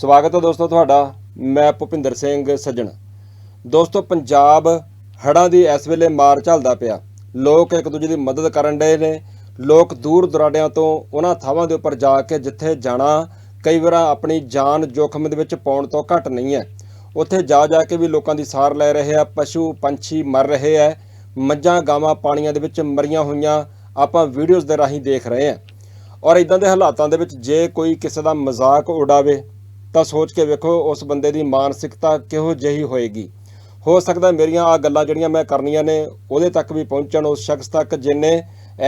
ਸਵਾਗਤ ਹੈ ਦੋਸਤੋ ਤੁਹਾਡਾ, ਮੈਂ ਭੁਪਿੰਦਰ ਸਿੰਘ ਸੱਜਣ। ਦੋਸਤੋ, ਪੰਜਾਬ ਹੜ੍ਹਾਂ ਦੀ ਇਸ ਵੇਲੇ ਮਾਰ ਝੱਲਦਾ ਪਿਆ। ਲੋਕ ਇੱਕ ਦੂਜੇ ਦੀ ਮਦਦ ਕਰਨ ਡਏ ਨੇ। ਲੋਕ ਦੂਰ ਦੁਰਾਡਿਆਂ ਤੋਂ ਉਹਨਾਂ ਥਾਵਾਂ ਦੇ ਉੱਪਰ ਜਾ ਕੇ ਜਿੱਥੇ ਜਾਣਾ ਕਈ ਵਾਰ ਆਪਣੀ ਜਾਨ ਜੋਖਮ ਦੇ ਵਿੱਚ ਪਾਉਣ ਤੋਂ ਘੱਟ ਨਹੀਂ ਹੈ। ਉੱਥੇ ਜਾ ਜਾ ਕੇ ਵੀ ਲੋਕਾਂ ਦੀ ਸਾਰ ਲੈ ਰਹੇ ਆ, ਪਸ਼ੂ, ਪੰਛੀ ਮਰ ਰਹੇ ਆ। ਮੱਝਾਂ, ਗਾਵਾਂ, ਪਾਣੀਆਂ ਦੇ ਵਿੱਚ ਮਰੀਆਂ ਹੋਈਆਂ ਆਪਾਂ ਵੀਡੀਓਜ਼ ਦੇ ਰਾਹੀਂ ਦੇਖ ਰਹੇ ਆ। ਔਰ ਇਦਾਂ ਦੇ ਹਾਲਾਤਾਂ ਦੇ ਵਿੱਚ ਜੇ ਕੋਈ ਕਿਸੇ ਦਾ ਮਜ਼ਾਕ ਉਡਾਵੇ ਤਾਂ ਸੋਚ ਕੇ ਵੇਖੋ, ਉਸ ਬੰਦੇ ਦੀ ਮਾਨਸਿਕਤਾ ਕਿਹੋ ਜਿਹੀ ਹੋਏਗੀ। ਹੋ ਸਕਦਾ ਮੇਰੀਆਂ ਆ ਗੱਲਾਂ ਜਿਹੜੀਆਂ ਮੈਂ ਕਰਨੀਆਂ ਨੇ, ਉਹਦੇ ਤੱਕ ਵੀ ਪਹੁੰਚਣ ਉਸ ਸ਼ਖਸ ਤੱਕ ਜਿਨੇ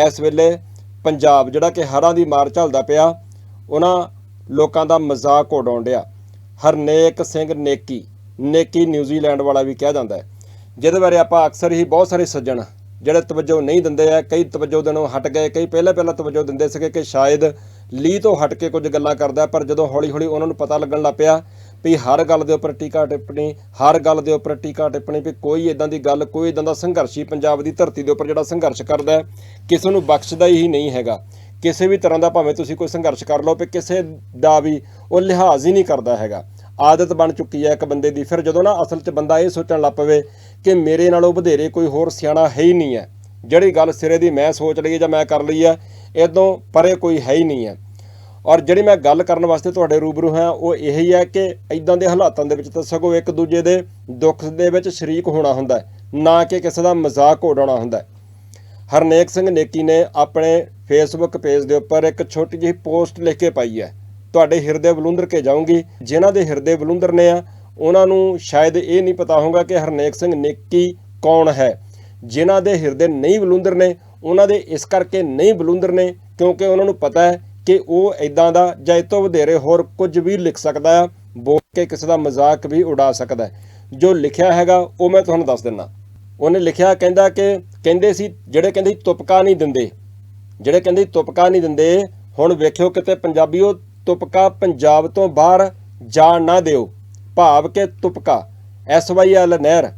ਇਸ ਵੇਲੇ ਪੰਜਾਬ, ਜਿਹੜਾ ਕਿ ਹੜ੍ਹਾਂ ਦੀ ਮਾਰ ਝੱਲਦਾ ਪਿਆ, ਉਹਨਾਂ ਲੋਕਾਂ ਦਾ ਮਜ਼ਾਕ ਉਡਾਉਣ ਡਿਆ। ਹਰਨੇਕ ਸਿੰਘ ਨੇਕੀ ਨੇਕੀ ਨਿਊਜ਼ੀਲੈਂਡ ਵਾਲਾ ਵੀ ਕਿਹਾ ਜਾਂਦਾ ਹੈ। ਜਿਹਦੇ ਬਾਰੇ ਆਪਾਂ ਅਕਸਰ ਹੀ ਬਹੁਤ ਸਾਰੇ ਸੱਜਣ ਜਿਹੜੇ ਤਵੱਜੋ ਨਹੀਂ ਦਿੰਦੇ ਆ, ਕਈ ਤਵੱਜੋ ਦਿਨੋਂ ਹਟ ਗਏ, ਕਈ ਪਹਿਲਾਂ ਪਹਿਲਾਂ ਤਵੱਜੋ ਦਿੰਦੇ ਸੀਗੇ ਕਿ ਸ਼ਾਇਦ ਲੀ ਤੋਂ ਹਟ ਕੇ ਕੁਝ ਗੱਲਾਂ ਕਰਦਾ, ਪਰ ਜਦੋਂ ਹੌਲੀ ਹੌਲੀ ਉਹਨਾਂ ਨੂੰ ਪਤਾ ਲੱਗਣ ਲੱਗ ਪਿਆ ਵੀ ਹਰ ਗੱਲ ਦੇ ਉੱਪਰ ਟੀਕਾ ਟਿੱਪਣੀ, ਹਰ ਗੱਲ ਦੇ ਉੱਪਰ ਟੀਕਾ ਟਿੱਪਣੀ ਵੀ ਕੋਈ ਇਦਾਂ ਦੀ ਗੱਲ, ਕੋਈ ਇਦਾਂ ਦਾ ਸੰਘਰਸ਼ੀ ਪੰਜਾਬ ਦੀ ਧਰਤੀ ਦੇ ਉੱਪਰ ਜਿਹੜਾ ਸੰਘਰਸ਼ ਕਰਦਾ ਹੈ, ਕਿਸੇ ਨੂੰ ਬਖਸ਼ਦਾ ਹੀ ਨਹੀਂ ਹੈਗਾ। ਕਿਸੇ ਵੀ ਤਰ੍ਹਾਂ ਦਾ ਭਾਵੇਂ ਤੁਸੀਂ ਕੋਈ ਸੰਘਰਸ਼ ਕਰ ਲਓ, ਵੀ ਕਿਸੇ ਦਾ ਵੀ ਉਹ ਲਿਹਾਜ਼ ਹੀ ਨਹੀਂ ਕਰਦਾ ਹੈਗਾ। ਆਦਤ ਬਣ ਚੁੱਕੀ ਹੈ ਇੱਕ ਬੰਦੇ ਦੀ। ਫਿਰ ਜਦੋਂ ਨਾ ਅਸਲ 'ਚ ਬੰਦਾ ਇਹ ਸੋਚਣ ਲੱਗ ਪਵੇ ਕਿ ਮੇਰੇ ਨਾਲੋਂ ਵਧੇਰੇ ਕੋਈ ਹੋਰ ਸਿਆਣਾ ਹੈ ਹੀ ਨਹੀਂ ਹੈ, ਜਿਹੜੀ ਗੱਲ ਸਿਰੇ ਦੀ ਮੈਂ ਸੋਚ ਲਈ ਜਾਂ ਮੈਂ ਕਰ ਲਈ ਹੈ ਇਦੋਂ ਪਰੇ ਕੋਈ ਹੈ ਹੀ ਨਹੀਂ ਹੈ। ਔਰ ਜਿਹੜੀ ਮੈਂ ਗੱਲ ਕਰਨ ਵਾਸਤੇ ਤੁਹਾਡੇ ਰੂਬਰੂ ਹਾਂ, ਉਹ ਇਹੀ ਹੈ ਕਿ ਇਦਾਂ ਦੇ ਹਾਲਾਤਾਂ ਦੇ ਵਿੱਚ ਤਾਂ ਸਗੋਂ ਇੱਕ ਦੂਜੇ ਦੇ ਦੁੱਖ ਦੇ ਵਿੱਚ ਸ਼ਰੀਕ ਹੋਣਾ ਹੁੰਦਾ ਹੈ, ਨਾ ਕਿ ਕਿਸੇ ਦਾ ਮਜ਼ਾਕ ਉਡਾਉਣਾ ਹੁੰਦਾ ਹੈ। ਹਰਨੇਕ ਸਿੰਘ ਨੇਕੀ ਨੇ ਆਪਣੇ ਫੇਸਬੁੱਕ ਪੇਜ ਦੇ ਉੱਪਰ ਇੱਕ ਛੋਟੀ ਜਿਹੀ ਪੋਸਟ ਲਿਖ ਕੇ ਪਾਈ ਹੈ। ਤੁਹਾਡੇ ਹਿਰਦੇ ਬਲੁੰਦਰ ਕੇ ਜਾਊਂਗੀ। ਜਿਨ੍ਹਾਂ ਦੇ ਹਿਰਦੇ ਬਲੁੰਦਰ ਨੇ ਆ, ਉਹਨਾਂ ਨੂੰ ਸ਼ਾਇਦ ਇਹ ਨਹੀਂ ਪਤਾ ਹੋਊਗਾ ਕਿ ਹਰਨੇਕ ਸਿੰਘ ਨੇਕੀ ਕੌਣ ਹੈ। ਜਿਨ੍ਹਾਂ ਦੇ ਹਿਰਦੇ ਨਹੀਂ ਬਲੁੰਦਰ ਨੇ ਉਹਨਾਂ ਦੇ ਇਸ ਕਰਕੇ ਨਹੀਂ ਬਲੁੰਦਰ ਨੇ, ਕਿਉਂਕਿ ਉਹਨਾਂ ਨੂੰ ਪਤਾ ਹੈ ਕਿ ਉਹ ਇਦਾਂ ਦਾ ਜਾਂ ਇਹ ਤੋਂ ਵਧੇਰੇ ਹੋਰ ਕੁਝ ਵੀ ਲਿਖ ਸਕਦਾ ਆ, ਬੋਲ ਕੇ ਕਿਸੇ ਦਾ ਮਜ਼ਾਕ ਵੀ ਉਡਾ ਸਕਦਾ ਹੈ। ਜੋ ਲਿਖਿਆ ਹੈਗਾ, ਉਹ ਮੈਂ ਤੁਹਾਨੂੰ ਦੱਸ ਦਿੰਦਾ। ਉਹਨੇ ਲਿਖਿਆ, ਕਹਿੰਦਾ ਕਿ ਕਹਿੰਦੇ ਸੀ, ਜਿਹੜੇ ਕਹਿੰਦੇ ਤੁਪਕਾ ਨਹੀਂ ਦਿੰਦੇ, ਜਿਹੜੇ ਕਹਿੰਦੇ ਤੁਪਕਾ ਨਹੀਂ ਦਿੰਦੇ, ਹੁਣ ਵੇਖਿਓ ਕਿਤੇ ਪੰਜਾਬੀਓ, ਤੁਪਕਾ ਪੰਜਾਬ ਤੋਂ ਬਾਹਰ ਜਾਣ ਨਾ ਦਿਓ। ਭਾਵ ਕਿ ਤੁਪਕਾ, ਐਸ ਵਾਈ ਐਲ ਨਹਿਰ,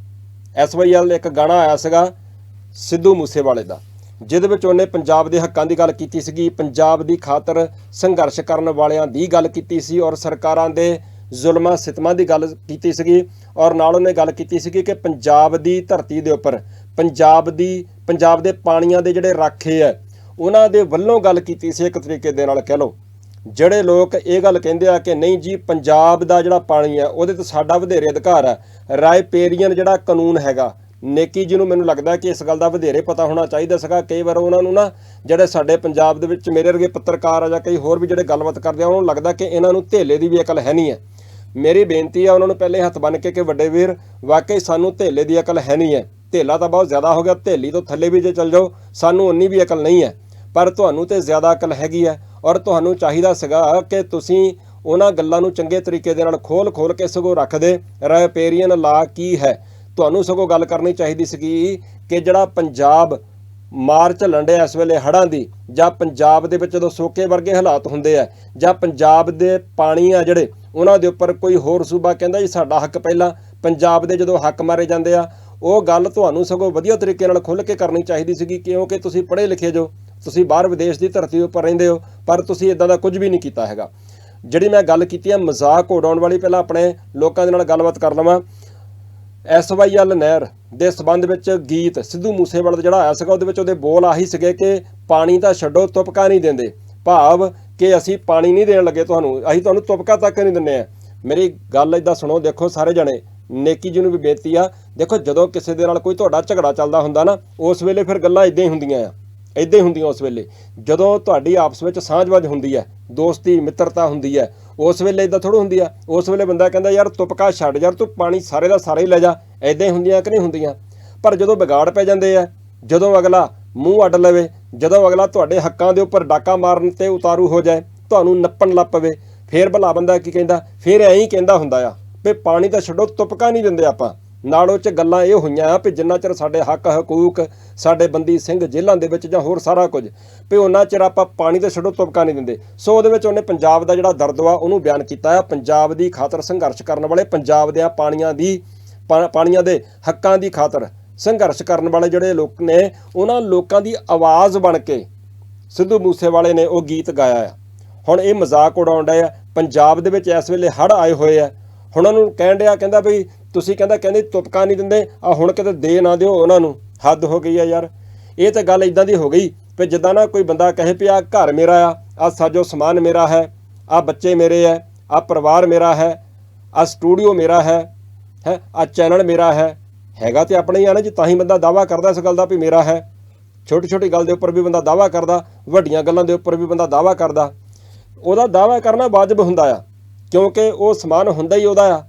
ਐਸ ਵਾਈ ਐਲ ਇੱਕ ਗਾਣਾ ਆਇਆ ਸੀਗਾ, ਸਿੱਧੂ ਮੂਸੇਵਾਲੇ ਦਾ। ਜਿਹਦੇ ਵਿੱਚ ਉਹਨੇ ਪੰਜਾਬ ਦੇ ਹੱਕਾਂ ਦੀ ਗੱਲ ਕੀਤੀ ਸੀਗੀ, ਪੰਜਾਬ ਦੀ ਖਾਤਰ ਸੰਘਰਸ਼ ਕਰਨ ਵਾਲਿਆਂ ਦੀ ਗੱਲ ਕੀਤੀ ਸੀ ਔਰ ਸਰਕਾਰਾਂ ਦੇ ਜ਼ੁਲਮਾਂ ਸਿਤਮਾਂ ਦੀ ਗੱਲ ਕੀਤੀ ਸੀਗੀ ਔਰ ਨਾਲ ਉਹਨੇ ਗੱਲ ਕੀਤੀ ਸੀਗੀ ਕਿ ਪੰਜਾਬ ਦੀ ਧਰਤੀ ਦੇ ਉੱਪਰ, ਪੰਜਾਬ ਦੀ, ਪੰਜਾਬ ਦੇ ਪਾਣੀਆਂ ਦੇ ਜਿਹੜੇ ਰਾਖੇ ਆ, ਉਹਨਾਂ ਦੇ ਵੱਲੋਂ ਗੱਲ ਕੀਤੀ ਸੀ ਇੱਕ ਤਰੀਕੇ ਦੇ ਨਾਲ ਕਹਿ ਲਓ। ਜਿਹੜੇ ਲੋਕ ਇਹ ਗੱਲ ਕਹਿੰਦੇ ਆ ਕਿ ਨਹੀਂ ਜੀ, ਪੰਜਾਬ ਦਾ ਜਿਹੜਾ ਪਾਣੀ ਹੈ ਉਹਦੇ ਤੇ ਸਾਡਾ ਵਧੇਰੇ ਅਧਿਕਾਰ ਹੈ ਰਾਇਪੇਰੀਅਨ ਜਿਹੜਾ ਕਾਨੂੰਨ ਹੈਗਾ ਨੇਕੀ ਜੀ ਨੂੰ ਮੈਨੂੰ ਲੱਗਦਾ ਕਿ ਇਸ ਗੱਲ ਦਾ ਵਧੇਰੇ ਪਤਾ ਹੋਣਾ ਚਾਹੀਦਾ ਸੀਗਾ। ਕਈ ਵਾਰ ਉਹਨਾਂ ਨੂੰ ਨਾ ਜਿਹੜੇ ਸਾਡੇ ਪੰਜਾਬ ਦੇ ਵਿੱਚ ਮੇਰੇ ਵਰਗੇ ਪੱਤਰਕਾਰ ਆ ਜਾਂ ਕਈ ਹੋਰ ਵੀ ਜਿਹੜੇ ਗੱਲਬਾਤ ਕਰਦੇ ਆ, ਉਹਨਾਂ ਨੂੰ ਲੱਗਦਾ ਕਿ ਇਹਨਾਂ ਨੂੰ ਧੇਲੇ ਦੀ ਵੀ ਅਕਲ ਹੈ ਨਹੀਂ ਹੈ। ਮੇਰੀ ਬੇਨਤੀ ਆ ਉਹਨਾਂ ਨੂੰ ਪਹਿਲੇ ਹੱਥ ਬੰਨ ਕੇ ਕਿ ਵੱਡੇ ਵੀਰ, ਵਾਕਈ ਸਾਨੂੰ ਧੇਲੇ ਦੀ ਅਕਲ ਹੈ ਨਹੀਂ ਹੈ। ਧੇਲਾ ਤਾਂ ਬਹੁਤ ਜ਼ਿਆਦਾ ਹੋ ਗਿਆ, ਧੇਲੀ ਤੋਂ ਥੱਲੇ ਵੀ ਜੇ ਚੱਲ ਜਾਓ, ਸਾਨੂੰ ਉਨੀ ਵੀ ਅਕਲ ਨਹੀਂ ਹੈ। ਪਰ ਤੁਹਾਨੂੰ ਤੇ ਜ਼ਿਆਦਾ ਅਕਲ ਹੈਗੀ ਹੈ ਔਰ ਤੁਹਾਨੂੰ ਚਾਹੀਦਾ ਸੀਗਾ ਕਿ ਤੁਸੀਂ ਉਹਨਾਂ ਗੱਲਾਂ ਨੂੰ ਚੰਗੇ ਤਰੀਕੇ ਦੇ ਨਾਲ ਖੋਲ ਖੋਲ ਕੇ ਸਗੋਂ ਰੱਖਦੇ ਰੈਪੇਰੀਅਨ ਲਾ ਕੀ ਹੈ? ਤੁਹਾਨੂੰ ਸਗੋਂ ਗੱਲ ਕਰਨੀ ਚਾਹੀਦੀ ਸੀਗੀ ਕਿ ਜਿਹੜਾ ਪੰਜਾਬ ਮਾਰ ਝੱਲਣ ਡਿਆ ਇਸ ਵੇਲੇ ਹੜ੍ਹਾਂ ਦੀ, ਜਾਂ ਪੰਜਾਬ ਦੇ ਵਿੱਚ ਜਦੋਂ ਸੋਕੇ ਵਰਗੇ ਹਾਲਾਤ ਹੁੰਦੇ ਆ, ਜਾਂ ਪੰਜਾਬ ਦੇ ਪਾਣੀ ਆ ਜਿਹੜੇ, ਉਹਨਾਂ ਦੇ ਉੱਪਰ ਕੋਈ ਹੋਰ ਸੂਬਾ ਕਹਿੰਦਾ ਜੀ ਸਾਡਾ ਹੱਕ ਪਹਿਲਾਂ, ਪੰਜਾਬ ਦੇ ਜਦੋਂ ਹੱਕ ਮਾਰੇ ਜਾਂਦੇ ਆ, ਉਹ ਗੱਲ ਤੁਹਾਨੂੰ ਸਗੋਂ ਵਧੀਆ ਤਰੀਕੇ ਨਾਲ ਖੁੱਲ੍ਹ ਕੇ ਕਰਨੀ ਚਾਹੀਦੀ ਸੀਗੀ, ਕਿਉਂਕਿ ਤੁਸੀਂ ਪੜ੍ਹੇ ਲਿਖੇ ਜੋ, ਤੁਸੀਂ ਬਾਹਰ ਵਿਦੇਸ਼ ਦੀ ਧਰਤੀ ਉੱਪਰ ਰਹਿੰਦੇ ਹੋ, ਪਰ ਤੁਸੀਂ ਇਦਾਂ ਦਾ ਕੁਝ ਵੀ ਨਹੀਂ ਕੀਤਾ ਹੈਗਾ। ਜਿਹੜੀ ਮੈਂ ਗੱਲ ਕੀਤੀ ਹੈ ਮਜ਼ਾਕ ਉਡਾਉਣ ਵਾਲੀ, ਪਹਿਲਾਂ ਆਪਣੇ ਲੋਕਾਂ ਦੇ ਨਾਲ ਗੱਲਬਾਤ ਕਰ ਲਵਾਂ। ਐਸਵਾਈਐਲ ਨਹਿਰ ਦੇ ਸਬੰਧ ਵਿੱਚ ਗੀਤ ਸਿੱਧੂ ਮੂਸੇਵਾਲਾ ਦਾ ਜਿਹੜਾ ਆਇਆ ਸੀਗਾ, ਉਹਦੇ ਵਿੱਚ ਉਹਦੇ ਬੋਲ ਆਹੀ ਸੀਗੇ ਕਿ ਪਾਣੀ ਤਾਂ ਛੱਡੋ, ਤੁਪਕਾ ਨਹੀਂ ਦਿੰਦੇ। ਭਾਵ ਕਿ ਅਸੀਂ ਪਾਣੀ ਨਹੀਂ ਦੇਣ ਲੱਗੇ ਤੁਹਾਨੂੰ, ਅਸੀਂ ਤੁਹਾਨੂੰ ਤੁਪਕਾ ਤੱਕ ਨਹੀਂ ਦਿੰਨੇ ਆ ਮੇਰੀ ਗੱਲ ਇਦਾਂ ਸੁਣੋ, ਦੇਖੋ ਸਾਰੇ ਜਣੇ, ਨੇਕੀ ਜੀ ਨੂੰ ਵੀ ਬੇਨਤੀ ਆ, ਦੇਖੋ ਜਦੋਂ ਕਿਸੇ ਦੇ ਨਾਲ ਕੋਈ ਤੁਹਾਡਾ ਝਗੜਾ ਚੱਲਦਾ ਹੁੰਦਾ ਨਾ, ਉਸ ਵੇਲੇ ਫਿਰ ਗੱਲਾਂ ਇਦਾਂ ਹੀ ਹੁੰਦੀਆਂ ਆ ਇਦਾਂ ਹੀ ਹੁੰਦੀਆਂ ਉਸ ਵੇਲੇ। ਜਦੋਂ ਤੁਹਾਡੀ ਆਪਸ ਵਿੱਚ ਸਾਂਝਵਾਜ ਹੁੰਦੀ ਹੈ ਦੋਸਤੀ, ਮਿੱਤਰਤਾ ਹੁੰਦੀ ਹੈ। ਉਸ ਵੇਲੇ ਇਦਾਂ ਥੋੜ੍ਹਾ ਹੁੰਦੀ ਆ। ਉਸ ਵੇਲੇ ਬੰਦਾ ਕਹਿੰਦਾ, ਯਾਰ ਤੁਪਕਾ ਛੱਡ ਯਾਰ, ਤੂੰ ਪਾਣੀ ਸਾਰੇ ਦਾ ਸਾਰੇ ਹੀ ਲੈ ਜਾ। ਇਦਾਂ ਹੀ ਹੁੰਦੀਆਂ ਕਿ ਨਹੀਂ ਹੁੰਦੀਆਂ। ਪਰ ਜਦੋਂ ਵਿਗਾੜ ਪੈ ਜਾਂਦੇ ਆ, ਜਦੋਂ ਅਗਲਾ ਮੂੰਹ ਅੱਡ ਲਵੇ, ਜਦੋਂ ਅਗਲਾ ਤੁਹਾਡੇ ਹੱਕਾਂ ਦੇ ਉੱਪਰ ਡਾਕਾ ਮਾਰਨ ਤੇ ਉਤਾਰੂ ਹੋ ਜਾਏ, ਤੁਹਾਨੂੰ ਨੱਪਣ ਲੱਗ ਪਵੇ, ਫੇਰ ਭਲਾ ਬੰਦਾ ਕੀ ਕਹਿੰਦਾ? ਫੇਰ ਐਂ ਹੀ ਕਹਿੰਦਾ ਹੁੰਦਾ ਆ ਵੀ ਪਾਣੀ ਤਾਂ ਛੱਡੋ ਤੁਪਕਾ ਨਹੀਂ ਦਿੰਦੇ ਆਪਾਂ। ਨਾਲ ਉਹ ਚ ਗੱਲਾਂ ਇਹ ਹੋਈਆਂ ਆ ਵੀ ਜਿੰਨਾ ਚਿਰ ਸਾਡੇ ਹੱਕ ਹਕੂਕ ਸਾਡੇ ਬੰਦੀ ਸਿੰਘ ਜੇਲ੍ਹਾਂ ਦੇ ਵਿੱਚ ਜਾਂ ਹੋਰ ਸਾਰਾ ਕੁਝ, ਵੀ ਉਹਨਾਂ ਚਿਰ ਆਪਾਂ ਪਾਣੀ ਤੇ ਛੱਡੋ, ਤੁਪਕਾ ਨਹੀਂ ਦਿੰਦੇ। ਸੋ ਉਹਦੇ ਵਿੱਚ ਉਹਨੇ ਪੰਜਾਬ ਦਾ ਜਿਹੜਾ ਦਰਦ ਵਾ ਉਹਨੂੰ ਬਿਆਨ ਕੀਤਾ ਆ। ਪੰਜਾਬ ਦੀ ਖਾਤਰ ਸੰਘਰਸ਼ ਕਰਨ ਵਾਲੇ, ਪੰਜਾਬ ਦੇ ਪਾਣੀਆਂ ਦੀ, ਪਾ- ਪਾਣੀਆਂ ਦੇ ਹੱਕਾਂ ਦੀ ਖਾਤਰ ਸੰਘਰਸ਼ ਕਰਨ ਵਾਲੇ ਜਿਹੜੇ ਲੋਕ ਨੇ, ਉਹਨਾਂ ਲੋਕਾਂ ਦੀ ਆਵਾਜ਼ ਬਣ ਕੇ ਸਿੱਧੂ ਮੂਸੇਵਾਲੇ ਨੇ ਉਹ ਗੀਤ ਗਾਇਆ ਆ। ਹੁਣ ਇਹ ਮਜ਼ਾਕ ਉਡਾਉਣ ਡਏ ਆ। ਪੰਜਾਬ ਦੇ ਵਿੱਚ ਇਸ ਵੇਲੇ ਹੜ੍ਹ ਆਏ ਹੋਏ ਆ। ਹੁਣ ਉਹਨੂੰ ਕਹਿਣ ਡਿਆ, ਕਹਿੰਦਾ ਵੀ ਤੁਸੀਂ ਕਹਿੰਦਾ ਕਹਿੰਦੇ ਤੁਪਕਾ ਨਹੀਂ ਦਿੰਦੇ ਆ ਹੁਣ ਕਿਤੇ ਦੇ ਨਾ ਦਿਓ ਉਹਨਾਂ ਨੂੰ। ਹੱਦ ਹੋ ਗਈ ਆ ਯਾਰ। ਇਹ ਤਾਂ ਗੱਲ ਇਦਾਂ ਦੀ ਹੋ ਗਈ ਵੀ ਜਿੱਦਾਂ ਨਾ ਕੋਈ ਬੰਦਾ ਕਹੇ ਵੀ ਆ ਘਰ ਮੇਰਾ ਆ ਆ ਸਾਜੋ ਸਮਾਨ ਮੇਰਾ ਹੈ ਆ ਬੱਚੇ ਮੇਰੇ ਹੈ ਆ ਪਰਿਵਾਰ ਮੇਰਾ ਹੈ ਆ ਸਟੂਡੀਓ ਮੇਰਾ ਹੈ ਹੈ ਆ ਚੈਨਲ ਮੇਰਾ ਹੈ। ਹੈਗਾ ਤੇ ਆਪਣਾ ਹੀ ਆ ਨਾ ਜੀ, ਤਾਂ ਹੀ ਬੰਦਾ ਦਾਵਾ ਕਰਦਾ ਇਸ ਗੱਲ ਦਾ ਵੀ ਮੇਰਾ ਹੈ। ਛੋਟੀ ਛੋਟੀ ਗੱਲ ਦੇ ਉੱਪਰ ਵੀ ਬੰਦਾ ਦਾਵਾ ਕਰਦਾ, ਵੱਡੀਆਂ ਗੱਲਾਂ ਦੇ ਉੱਪਰ ਵੀ ਬੰਦਾ ਦਾਵਾ ਕਰਦਾ। ਉਹਦਾ ਦਾਵਾ ਕਰਨਾ ਵਾਜਬ ਹੁੰਦਾ ਆ, ਕਿਉਂਕਿ ਉਹ ਸਮਾਨ ਹੁੰਦਾ ਹੀ ਉਹਦਾ ਆ।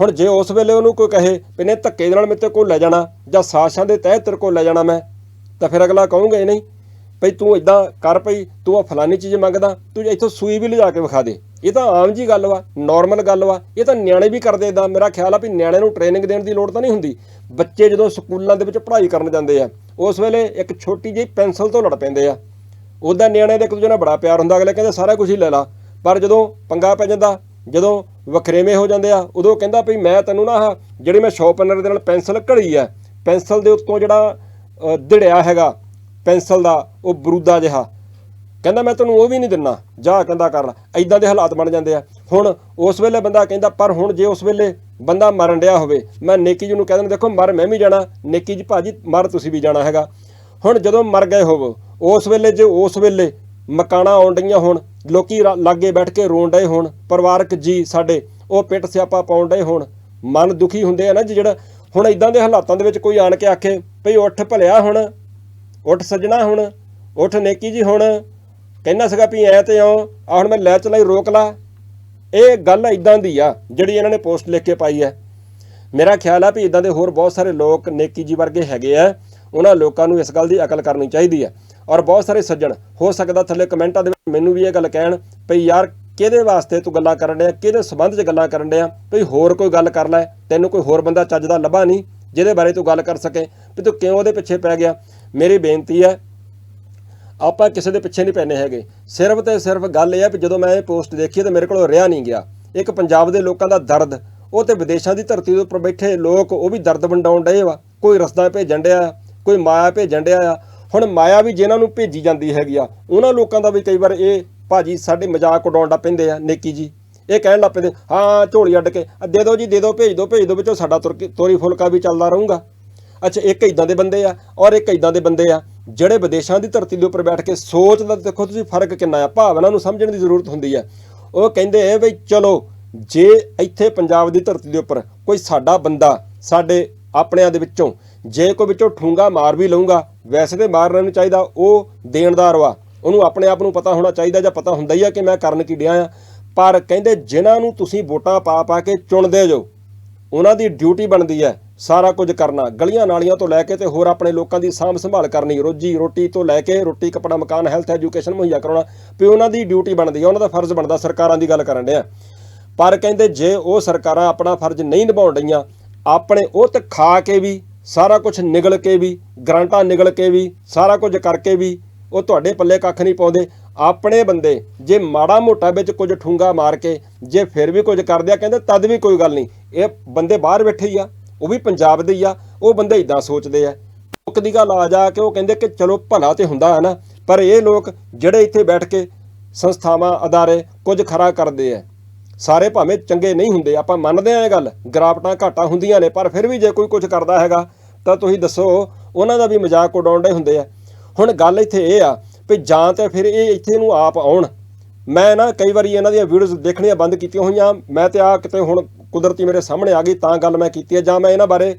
ਹੁਣ ਜੇ ਉਸ ਵੇਲੇ ਉਹਨੂੰ ਕੋਈ ਕਹੇ ਵੀ ਨੇ ਧੱਕੇ ਦੇ ਨਾਲ ਮੇਰੇ ਤੇ ਕੋਲ ਲੈ ਜਾਣਾ ਜਾਂ ਸਾਸ਼ਾਂ ਦੇ ਤਹਿ ਤੇਰੇ ਕੋਲ ਲੈ ਜਾਣਾ ਮੈਂ, ਤਾਂ ਫਿਰ ਅਗਲਾ ਕਹੂੰਗਾ ਹੀ ਨਹੀਂ ਭਈ ਤੂੰ ਇਦਾਂ ਕਰ ਭਈ, ਤੂੰ ਆ ਫਲਾਨੀ ਚੀਜ਼ ਮੰਗਦਾ, ਤੂੰ ਇੱਥੋਂ ਸੂਈ ਵੀ ਲਿਜਾ ਕੇ ਵਿਖਾ ਦੇ। ਇਹ ਤਾਂ ਆਮ ਜੀ ਗੱਲ ਵਾ ਨਾਰਮਲ ਗੱਲ ਵਾ। ਇਹ ਤਾਂ ਨਿਆਣੇ ਵੀ ਕਰਦੇ ਇਦਾਂ ਮੇਰਾ ਖਿਆਲ ਆ ਵੀ ਨਿਆਣੇ ਨੂੰ ਟ੍ਰੇਨਿੰਗ ਦੇਣ ਦੀ ਲੋੜ ਤਾਂ ਨਹੀਂ ਹੁੰਦੀ। ਬੱਚੇ ਜਦੋਂ ਸਕੂਲਾਂ ਦੇ ਵਿੱਚ ਪੜ੍ਹਾਈ ਕਰਨ ਜਾਂਦੇ ਆ, ਉਸ ਵੇਲੇ ਇੱਕ ਛੋਟੀ ਜਿਹੀ ਪੈਨਸਲ ਤੋਂ ਲੜ ਪੈਂਦੇ ਆ। ਉਹਦਾ ਨਿਆਣੇ ਦੇ ਇੱਕ ਦੂਜੇ ਨਾਲ ਬੜਾ ਪਿਆਰ ਹੁੰਦਾ, ਅਗਲੇ ਕਹਿੰਦੇ, ਸਾਰਾ ਕੁਝ ਹੀ ਲੈ ਲਾ। ਪਰ ਜਦੋਂ ਪੰਗਾ ਪੈ ਜਾਂਦਾ ਜਦੋਂ ਵਖਰੇਵੇਂ ਹੋ ਜਾਂਦੇ ਆ, ਉਦੋਂ ਕਹਿੰਦਾ ਵੀ ਮੈਂ ਤੈਨੂੰ ਨਾ ਆਹ ਜਿਹੜੀ ਮੈਂ ਸ਼ਾਰਪਨਰ ਦੇ ਨਾਲ ਪੈਨਸਲ ਘੜੀ ਆ ਪੈਨਸਲ ਦੇ ਉੱਤੋਂ ਜਿਹੜਾ ਦਿੜਿਆ ਹੈਗਾ ਪੈਨਸਲ ਦਾ, ਉਹ ਬਰੂਦਾ ਜਿਹਾ। ਕਹਿੰਦਾ ਮੈਂ ਤੈਨੂੰ ਉਹ ਵੀ ਨਹੀਂ ਦਿੰਨਾ, ਜਾ ਕਹਿੰਦਾ ਕਰ ਲੈ। ਐਦਾਂ ਦੇ ਹਾਲਾਤ ਬਣ ਜਾਂਦੇ ਆ। ਹੁਣ ਉਸ ਵੇਲੇ ਬੰਦਾ ਕਹਿੰਦਾ, ਪਰ ਹੁਣ ਜੇ ਉਸ ਵੇਲੇ ਬੰਦਾ ਮਰਨ ਡਿਆ ਹੋਵੇ, ਮੈਂ ਨੇਕੀ ਜੀ ਨੂੰ ਕਹਿ ਦਿੰਦਾ, ਦੇਖੋ, ਮਰ ਮੈਂ ਵੀ ਜਾਣਾ, ਨੇਕੀ ਜੀ ਭਾਜੀ ਮਰ ਤੁਸੀਂ ਵੀ ਜਾਣਾ ਹੈਗਾ। ਹੁਣ ਜਦੋਂ ਮਰ ਗਏ ਹੋਵੋ, ਉਸ ਵੇਲੇ ਜੇ ਉਸ ਵੇਲੇ ਮਕਾਨਾਂ ਆਉਣ ਡਈਆਂ ਹੋਣ, ਲੋਕੀ ਰਾ- ਲਾਗੇ ਬੈਠ ਕੇ ਰੋਣ ਡਏ ਹੋਣ, ਪਰਿਵਾਰਕ ਜੀ ਸਾਡੇ, ਉਹ ਪਿੱਟ ਸਿਆਪਾ ਪਾਉਣ ਡਏ ਹੋਣ। ਮਨ ਦੁਖੀ ਹੁੰਦੇ ਆ ਨਾ ਜੀ ਜਿਹੜਾ, ਹੁਣ ਇਦਾਂ ਦੇ ਹਾਲਾਤਾਂ ਦੇ ਵਿੱਚ ਕੋਈ ਆਣ ਕੇ ਆਖੇ, ਭਈ ਉੱਠ ਭਲਿਆ ਹੁਣ, ਉੱਠ ਸੱਜਣਾ ਹੁਣ, ਉੱਠ ਨੇਕੀ ਜੀ ਹੁਣ ਕਹਿੰਦਾ ਸੀਗਾ ਵੀ ਐ ਤੇ ਆਉ, ਆ ਹੁਣ ਮੈਂ ਲੈ ਚਲਾਈ ਰੋਕ ਲਾ। ਇਹ ਗੱਲ ਇਦਾਂ ਦੀ ਆ, ਜਿਹੜੀ ਇਹਨਾਂ ਨੇ ਪੋਸਟ ਲਿਖ ਕੇ ਪਾਈ ਹੈ ਮੇਰਾ ਖਿਆਲ ਆ ਵੀ ਇਦਾਂ ਦੇ ਹੋਰ ਬਹੁਤ ਸਾਰੇ ਲੋਕ ਨੇਕੀ ਜੀ ਵਰਗੇ ਹੈਗੇ ਆ। ਉਹਨਾਂ ਲੋਕਾਂ ਨੂੰ ਇਸ ਗੱਲ ਦੀ ਅਕਲ ਕਰਨੀ ਚਾਹੀਦੀ ਹੈ। ਔਰ ਬਹੁਤ ਸਾਰੇ ਸੱਜਣ, ਹੋ ਸਕਦਾ ਥੱਲੇ ਕਮੈਂਟਾਂ ਦੇ ਵਿੱਚ ਮੈਨੂੰ ਵੀ ਇਹ ਗੱਲ ਕਹਿਣ ਭਈ ਯਾਰ ਕਿਹਦੇ ਵਾਸਤੇ ਤੂੰ ਗੱਲਾਂ ਕਰਨ ਡਿਆ, ਕਿਹਦੇ ਸਬੰਧ 'ਚ ਗੱਲਾਂ ਕਰਨ ਡਿਆ, ਭਈ ਹੋਰ ਕੋਈ ਗੱਲ ਕਰ ਲੈ, ਤੈਨੂੰ ਕੋਈ ਹੋਰ ਬੰਦਾ ਚੱਜ ਦਾ ਲੱਭਾ ਨਹੀਂ, ਜਿਹਦੇ ਬਾਰੇ ਤੂੰ ਗੱਲ ਕਰ ਸਕੇ ਵੀ ਤੂੰ ਕਿਉਂ ਉਹਦੇ ਪਿੱਛੇ ਪੈ ਗਿਆ? ਮੇਰੀ ਬੇਨਤੀ ਹੈ, ਆਪਾਂ ਕਿਸੇ ਦੇ ਪਿੱਛੇ ਨਹੀਂ ਪੈਣੇ ਹੈਗੇ। ਸਿਰਫ ਤੇ ਸਿਰਫ ਗੱਲ ਇਹ ਹੈ ਵੀ ਜਦੋਂ ਮੈਂ ਇਹ ਪੋਸਟ ਦੇਖੀ ਤਾਂ ਮੇਰੇ ਕੋਲੋਂ ਰਿਹਾ ਨਹੀਂ ਗਿਆ। ਇੱਕ ਪੰਜਾਬ ਦੇ ਲੋਕਾਂ ਦਾ ਦਰਦ, ਉਹ ਤੇ ਵਿਦੇਸ਼ਾਂ ਦੀ ਧਰਤੀ ਦੇ ਉੱਪਰ ਬੈਠੇ ਲੋਕ, ਉਹ ਵੀ ਦਰਦ ਵੰਡਾਉਣ ਡਏ ਵਾ, ਕੋਈ ਰਸਤਾ ਭੇਜਣ ਡਿਆ। ਕੋਈ ਮਾਇਆ ਭੇਜਣ ਡਿਆ ਆ। ਹੁਣ ਮਾਇਆ ਵੀ ਜਿਨ੍ਹਾਂ ਨੂੰ ਭੇਜੀ ਜਾਂਦੀ ਹੈਗੀ ਆ, ਉਹਨਾਂ ਲੋਕਾਂ ਦਾ ਵੀ ਕਈ ਵਾਰ ਇਹ ਭਾਜੀ ਸਾਡੇ ਮਜ਼ਾਕ ਉਡਾਉਣ ਦਾ ਪੈਂਦੇ ਆ, ਨੇਕੀ ਜੀ। ਇਹ ਕਹਿਣ ਲੱਗ ਪੈਂਦੇ, ਹਾਂ, ਝੋਲੀ ਅੱਡ ਕੇ ਦੇ ਦਿਓ ਜੀ, ਦੇ ਦਿਓ ਭੇਜ ਦਿਓ ਭੇਜ ਦਿਓ ਵਿੱਚੋਂ ਸਾਡਾ ਤੁਰ ਕੇ- ਤੋਰੀ ਫੁਲਕਾ ਵੀ ਚੱਲਦਾ ਰਹੂਗਾ। ਅੱਛਾ, ਇੱਕ ਇਦਾਂ ਦੇ ਬੰਦੇ ਆ ਔਰ ਇੱਕ ਇਦਾਂ ਦੇ ਬੰਦੇ ਆ, ਜਿਹੜੇ ਵਿਦੇਸ਼ਾਂ ਦੀ ਧਰਤੀ ਦੇ ਉੱਪਰ ਬੈਠ ਕੇ ਸੋਚ ਦਾ ਦੇਖੋ ਤੁਸੀਂ ਫ਼ਰਕ ਕਿੰਨਾ ਆ, ਭਾਵਨਾ ਨੂੰ ਸਮਝਣ ਦੀ ਜ਼ਰੂਰਤ ਹੁੰਦੀ ਆ। ਉਹ ਕਹਿੰਦੇ ਆ ਵੀ ਚਲੋ, ਜੇ ਇੱਥੇ ਪੰਜਾਬ ਦੀ ਧਰਤੀ ਦੇ ਉੱਪਰ ਕੋਈ ਸਾਡਾ ਬੰਦਾ ਸਾਡੇ ਆਪਣਿਆਂ ਦੇ ਵਿੱਚੋਂ ਜੇ ਕੋਈ ਵਿੱਚੋਂ ਠੂੰਗਾ ਮਾਰ ਵੀ ਲਊਗਾ, ਵੈਸੇ ਤੇ ਮਾਰਨਾ ਨਹੀਂ ਚਾਹੀਦਾ ਉਹ ਦੇਣਦਾਰ ਵਾ। ਉਹਨੂੰ ਆਪਣੇ ਆਪ ਨੂੰ ਪਤਾ ਹੋਣਾ ਚਾਹੀਦਾ ਜਾਂ ਪਤਾ ਹੁੰਦਾ ਹੀ ਆ ਕਿ ਮੈਂ ਕਰਨ ਕੀ ਡਿਆ ਆ ਪਰ ਕਹਿੰਦੇ ਜਿਨ੍ਹਾਂ ਨੂੰ ਤੁਸੀਂ ਵੋਟਾਂ ਪਾ ਪਾ ਕੇ ਚੁਣਦੇ ਜੋ, ਉਹਨਾਂ ਦੀ ਡਿਊਟੀ ਬਣਦੀ ਹੈ ਸਾਰਾ ਕੁਝ ਕਰਨਾ। ਗਲੀਆਂ ਨਾਲੀਆਂ ਤੋਂ ਲੈ ਕੇ ਤੇ ਹੋਰ ਆਪਣੇ ਲੋਕਾਂ ਦੀ ਸਾਂਭ ਸੰਭਾਲ ਕਰਨੀ। ਰੋਜੀ ਰੋਟੀ ਤੋਂ ਲੈ ਕੇ ਰੋਟੀ, ਕੱਪੜਾ, ਮਕਾਨ ਹੈਲਥ ਐਜੂਕੇਸ਼ਨ ਮੁਹੱਈਆ ਕਰਾਉਣਾ। ਵੀ ਉਹਨਾਂ ਦੀ ਡਿਊਟੀ ਬਣਦੀ ਹੈ ਉਹਨਾਂ ਦਾ ਫਰਜ਼ ਬਣਦਾ ਸਰਕਾਰਾਂ ਦੀ ਗੱਲ ਕਰਨ ਡਿਆ। ਪਰ ਕਹਿੰਦੇ ਜੇ ਉਹ ਸਰਕਾਰਾਂ ਆਪਣਾ ਫਰਜ਼ ਨਹੀਂ ਨਿਭਾਉਣ ਡਈਆਂ, ਆਪਣੇ ਉਹ ਤੇ ਖਾ ਕੇ ਵੀ ਸਾਰਾ ਕੁਝ ਨਿਗਲ ਕੇ ਵੀ, ਗਰਾਂਟਾਂ ਨਿਗਲ ਕੇ ਵੀ, ਸਾਰਾ ਕੁਝ ਕਰਕੇ ਵੀ ਉਹ ਤੁਹਾਡੇ ਪੱਲੇ ਕੱਖ ਨਹੀਂ ਪਾਉਂਦੇ। ਆਪਣੇ ਬੰਦੇ ਜੇ ਮਾੜਾ ਮੋਟਾ ਵਿੱਚ ਕੁਝ ਠੂੰਗਾ ਮਾਰ ਕੇ, ਜੇ ਫਿਰ ਵੀ ਕੁਝ ਕਰਦੇ ਆ, ਕਹਿੰਦੇ ਤਦ ਵੀ ਕੋਈ ਗੱਲ ਨਹੀਂ। ਇਹ ਬੰਦੇ ਬਾਹਰ ਬੈਠੇ ਹੀ ਆ, ਉਹ ਵੀ ਪੰਜਾਬ ਦੇ ਹੀ ਆ, ਉਹ ਬੰਦੇ ਇਦਾਂ ਸੋਚਦੇ ਆ। ਲੋਕ ਦੀ ਗੱਲ ਆ ਜਾ ਕੇ ਉਹ ਕਹਿੰਦੇ ਕਿ ਚਲੋ ਭਲਾ ਤੇ ਹੁੰਦਾ ਹੈ ਨਾ, ਪਰ ਇਹ ਲੋਕ ਜਿਹੜੇ ਇੱਥੇ ਬੈਠ ਕੇ ਸੰਸਥਾਵਾਂ ਅਦਾਰੇ ਕੁਝ ਖਰਾ ਕਰਦੇ ਆ, ਸਾਰੇ ਭਾਵੇਂ ਚੰਗੇ ਨਹੀਂ ਹੁੰਦੇ। ਆਪਾਂ ਮੰਨਦੇ ਆ ਇਹ ਗੱਲ, ਗਰਾਵਟਾਂ ਘਾਟਾਂ ਹੁੰਦੀਆਂ ਨੇ, ਪਰ ਫਿਰ ਵੀ ਜੇ ਕੋਈ ਕੁਝ ਕਰਦਾ ਹੈਗਾ ਤਾਂ ਤੁਸੀਂ ਦੱਸੋ, ਉਹਨਾਂ ਦਾ ਵੀ ਮਜ਼ਾਕ ਉਡਾਉਂਦੇ ਹੁੰਦੇ ਆ। ਹੁਣ ਗੱਲ ਇੱਥੇ ਇਹ ਆ ਵੀ ਜਾਂ ਤੇ ਫਿਰ ਇਹ ਇੱਥੇ ਨੂੰ ਆਪ ਆਉਣ। ਮੈਂ ਨਾ ਕਈ ਵਾਰੀ ਇਹਨਾਂ ਦੀਆਂ ਵੀਡੀਓਜ਼ ਦੇਖਣੀਆਂ ਬੰਦ ਕੀਤੀਆਂ ਹੋਈਆਂ, ਮੈਂ ਤੇ ਆ ਕਿਤੇ ਹੁਣ ਕੁਦਰਤੀ ਮੇਰੇ ਸਾਹਮਣੇ ਆ ਗਈ, ਤਾਂ ਗੱਲ ਮੈਂ ਕੀਤੀ ਹੈ ਜਾਂ ਮੈਂ ਇਹਨਾਂ ਬਾਰੇ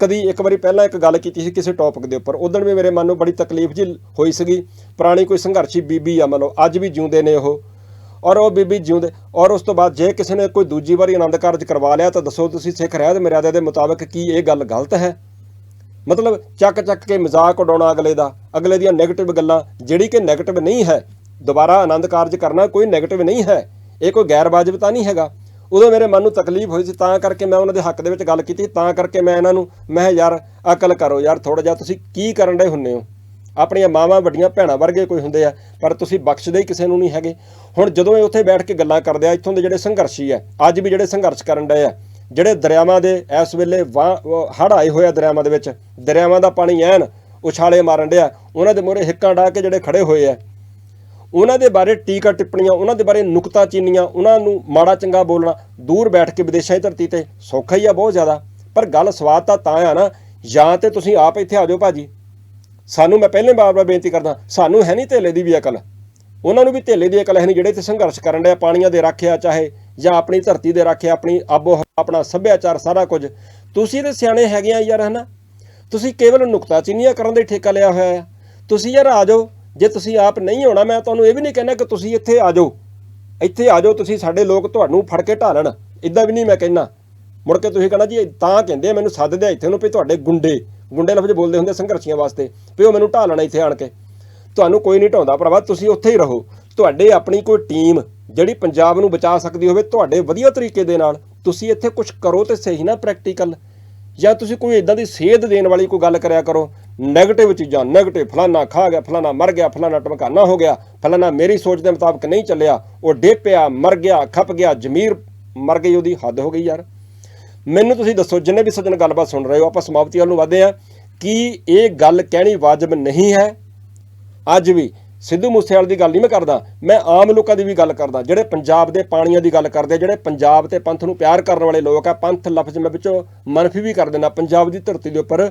ਕਦੀ ਇੱਕ ਵਾਰੀ ਪਹਿਲਾਂ ਇੱਕ ਗੱਲ ਕੀਤੀ ਸੀ ਕਿਸੇ ਟੌਪਿਕ ਦੇ ਉੱਪਰ। ਉਦੋਂ ਵੀ ਮੇਰੇ ਮਨ ਨੂੰ ਬੜੀ ਤਕਲੀਫ ਜੀ ਹੋਈ ਸੀਗੀ। ਪੁਰਾਣੀ ਕੋਈ ਸੰਘਰਸ਼ੀ ਬੀਬੀ ਆ ਮਤਲਬ ਅੱਜ ਵੀ ਜਿਉਂਦੇ ਨੇ ਉਹ। ਔਰ ਉਹ ਬੀਬੀ ਜਿਉਂਦੇ, ਔਰ ਉਸ ਤੋਂ ਬਾਅਦ ਜੇ ਕਿਸੇ ਨੇ ਕੋਈ ਦੂਜੀ ਵਾਰੀ ਆਨੰਦ ਕਾਰਜ ਕਰਵਾ ਲਿਆ ਤਾਂ ਦੱਸੋ ਤੁਸੀਂ ਸਿੱਖ ਰਹਿਤ ਮਰਿਆਦਾ ਦੇ ਮੁਤਾਬਕ ਕੀ ਇਹ ਗੱਲ ਗਲਤ ਹੈ? ਮਤਲਬ ਚੱਕ ਚੱਕ ਕੇ ਮਜ਼ਾਕ ਉਡਾਉਣਾ ਅਗਲੇ ਦਾ, ਅਗਲੇ ਦੀਆਂ ਨੈਗੇਟਿਵ ਗੱਲਾਂ, ਜਿਹੜੀ ਕਿ ਨੈਗੇਟਿਵ ਨਹੀਂ ਹੈ, ਦੁਬਾਰਾ ਆਨੰਦ ਕਾਰਜ ਕਰਨਾ ਕੋਈ ਨੈਗੇਟਿਵ ਨਹੀਂ ਹੈ, ਇਹ ਕੋਈ ਗੈਰ ਵਾਜਬਤਾ ਨਹੀਂ ਹੈਗਾ। ਉਦੋਂ ਮੇਰੇ ਮਨ ਨੂੰ ਤਕਲੀਫ ਹੋਈ ਸੀ, ਤਾਂ ਕਰਕੇ ਮੈਂ ਉਹਨਾਂ ਦੇ ਹੱਕ ਦੇ ਵਿੱਚ ਗੱਲ ਕੀਤੀ, ਤਾਂ ਕਰਕੇ ਮੈਂ ਇਹਨਾਂ ਨੂੰ, ਮੈਂ ਯਾਰ, ਅਕਲ ਕਰੋ, ਯਾਰ ਥੋੜਾ ਜਿਹਾ ਤੁਸੀਂ ਕੀ ਕਰਨ ਦੇ ਹੁੰਨੇ ਹੋ? ਆਪਣੀਆਂ ਮਾਵਾਂ ਵੱਡੀਆਂ ਭੈਣਾਂ ਵਰਗੇ ਕੋਈ ਹੁੰਦੇ ਆ, ਪਰ ਤੁਸੀਂ ਬਖਸ਼ਦੇ ਹੀ ਕਿਸੇ ਨੂੰ ਨਹੀਂ ਹੈਗੇ। ਹੁਣ ਜਦੋਂ ਇਹ ਉੱਥੇ ਬੈਠ ਕੇ ਗੱਲਾਂ ਕਰਦੇ ਆ, ਇੱਥੋਂ ਦੇ ਜਿਹੜੇ ਸੰਘਰਸ਼ੀ ਆ, ਅੱਜ ਵੀ ਜਿਹੜੇ ਸੰਘਰਸ਼ ਕਰਨ ਡਏ ਆ ਜਿਹੜੇ ਦਰਿਆਵਾਂ ਦੇ ਇਸ ਵੇਲੇ ਹੜ ਆਏ ਹੋਏ ਆ ਦਰਿਆਵਾਂ ਦੇ ਵਿੱਚ, ਦਰਿਆਵਾਂ ਦਾ ਪਾਣੀ ਐਨ ਉਛਾਲੇ ਮਾਰਨ ਡਿਆ। ਉਹਨਾਂ ਦੇ ਮੂਹਰੇ ਹਿੱਕਾਂ ਢਾ ਕੇ ਜਿਹੜੇ ਖੜੇ ਹੋਏ ਆ। ਉਹਨਾਂ ਦੇ ਬਾਰੇ ਟੀਕਾ ਟਿੱਪਣੀਆਂ, ਉਹਨਾਂ ਦੇ ਬਾਰੇ ਨੁਕਤਾ ਚੀਨੀਆਂ, ਉਹਨਾਂ ਨੂੰ ਮਾੜਾ ਚੰਗਾ ਬੋਲਣਾ, ਦੂਰ ਬੈਠ ਕੇ ਵਿਦੇਸ਼ਾਂ ਦੀ ਧਰਤੀ ਤੇ ਸੌਖਾ ਹੀ ਆ ਬਹੁਤ ਜ਼ਿਆਦਾ। ਪਰ ਗੱਲ ਸਵਾਦ ਤਾਂ ਤਾਂ ਆ ਨਾ, ਜਾਂ ਤੇ ਤੁਸੀਂ ਆਪ ਇੱਥੇ ਆ ਜਾਓ ਭਾਜੀ। ਸਾਨੂੰ ਮੈਂ ਪਹਿਲੇ ਬਾਰ-ਬਾਰ ਬੇਨਤੀ ਕਰਦਾ, ਸਾਨੂੰ ਹੈ ਨਹੀਂ ਧੇਲੇ ਦੀ ਵੀ ਅਕਲ। ਉਹਨਾਂ ਨੂੰ ਵੀ ਧੇਲੇ ਦੀ ਅਕਲ ਹੈ ਨਹੀਂ, ਜਿਹੜੇ ਇੱਥੇ ਸੰਘਰਸ਼ ਕਰਨ ਡਿਆ, ਪਾਣੀਆਂ ਦੇ ਰੱਖਿਆ ਚਾਹੇ ਜਾਂ ਆਪਣੀ ਧਰਤੀ ਦੇ ਰਾਖੇ ਆਪਣੀ ਆਬੋ ਹਵਾ, ਆਪਣਾ ਸੱਭਿਆਚਾਰ ਸਾਰਾ ਕੁਝ। ਤੁਸੀਂ ਤੇ ਸਿਆਣੇ ਹੈਗੇ ਆ ਯਾਰ ਹਨਾ? ਤੁਸੀਂ ਕੇਵਲ ਨੁਕਤਾਚੀਨੀਆਂ ਕਰਨ ਦੇ ਠੇਕਾ ਲਿਆ ਹੋਇਆ ਆ। ਤੁਸੀਂ ਯਾਰ ਆ ਜਾਓ। ਜੇ ਤੁਸੀਂ ਆਪ ਨਹੀਂ ਆਉਣਾ ਮੈਂ ਤੁਹਾਨੂੰ ਇਹ ਵੀ ਨਹੀਂ ਕਹਿੰਦਾ ਕਿ ਤੁਸੀਂ ਇੱਥੇ ਆ ਜਾਓ। ਇੱਥੇ ਆ ਜਾਓ ਤੁਸੀਂ ਸਾਡੇ ਲੋਕ ਤੁਹਾਨੂੰ ਫੜ ਕੇ ਢਾਲਣ। ਇਦਾਂ ਵੀ ਨਹੀਂ ਮੈਂ ਕਹਿੰਦਾ ਮੁੜ ਕੇ ਤੁਸੀਂ ਕਹਣਾ ਜੀ ਤਾਂ ਕਹਿੰਦੇ ਆ ਮੈਨੂੰ ਸੱਦਦੇ ਆ ਇੱਥੇ ਨੂੰ ਵੀ ਤੁਹਾਡੇ ਗੁੰਡੇ। ਗੁੰਡੇ ਲਫ਼ਜ਼ ਬੋਲਦੇ ਹੁੰਦੇ ਸੰਘਰਸ਼ੀਆਂ ਵਾਸਤੇ ਵੀ ਉਹ ਮੈਨੂੰ ਢਾਲਣਾ ਇੱਥੇ ਆਣ ਕੇ। ਤੁਹਾਨੂੰ ਕੋਈ ਨਹੀਂ ਢਾਉਂਦਾ ਭਰਾਵਾ ਤੁਸੀਂ ਉੱਥੇ ਹੀ ਰਹੋ। ਤੁਹਾਡੇ ਆਪਣੀ ਕੋਈ ਟੀਮ ਜਿਹੜੀ ਪੰਜਾਬ ਨੂੰ ਬਚਾ ਸਕਦੀ ਹੋਵੇ ਤੁਹਾਡੇ ਵਧੀਆ ਤਰੀਕੇ ਦੇ ਨਾਲ। ਤੁਸੀਂ ਇੱਥੇ ਕੁਝ ਕਰੋ ਤੇ ਸਹੀ ਨਾ ਪ੍ਰੈਕਟੀਕਲ ਜਾਂ ਤੁਸੀਂ ਕੋਈ ਇਦਾਂ ਦੀ ਸੇਧ ਦੇਣ ਵਾਲੀ ਕੋਈ ਗੱਲ ਕਰਿਆ ਕਰੋ। 네ਗੇਟਿਵ ਚੀਜ਼ਾਂ 네ਗੇਟਿਵ ਫਲਾਨਾ ਖਾ ਗਿਆ, ਫਲਾਨਾ ਮਰ ਗਿਆ, ਫਲਾਨਾ ਟਮਕਾਨਾ ਹੋ ਗਿਆ ਫਲਾਣਾ ਮੇਰੀ ਸੋਚ ਦੇ ਮੁਤਾਬਕ ਨਹੀਂ ਚੱਲਿਆ, ਉਹ ਡੇਪਿਆ, ਮਰ ਗਿਆ, ਖੱਪ ਗਿਆ, ਜ਼ਮੀਰ ਮਰ ਗਈ, ਉਹਦੀ ਹੱਦ ਹੋ ਗਈ ਯਾਰ। ਮੈਨੂੰ ਤੁਸੀਂ ਦੱਸੋ, ਜਿੰਨੇ ਵੀ ਸੱਜਣ ਗੱਲਬਾਤ ਸੁਣ ਰਹੇ ਹੋ, ਆਪਾਂ ਸਮਾਪਤੀ ਵੱਲ ਨੂੰ ਵਧਦੇ ਆ ਕਿ ਇਹ ਗੱਲ ਕਹਿਣੀ ਵਾਜਬ ਨਹੀਂ ਹੈ? ਅੱਜ ਵੀ। ਸਿੱਧੂ ਮੂਸੇਵਾਲੇ ਦੀ ਗੱਲ ਨਹੀਂ ਮੈਂ ਕਰਦਾ। ਮੈਂ ਆਮ ਲੋਕਾਂ ਦੀ ਵੀ ਗੱਲ ਕਰਦਾ। ਜਿਹੜੇ ਪੰਜਾਬ ਦੇ ਪਾਣੀਆਂ ਦੀ ਗੱਲ ਕਰਦੇ ਆ, ਜਿਹੜੇ ਪੰਜਾਬ ਤੇ ਪੰਥ ਨੂੰ ਪਿਆਰ ਕਰਨ ਵਾਲੇ ਲੋਕ ਆ ਪੰਥ ਲਫ਼ਜ਼ ਮੈਂ ਵਿੱਚੋਂ ਮਨਫੀ ਵੀ ਕਰ ਦਿੰਦਾ। ਪੰਜਾਬ ਦੀ ਧਰਤੀ ਦੇ ਉੱਪਰ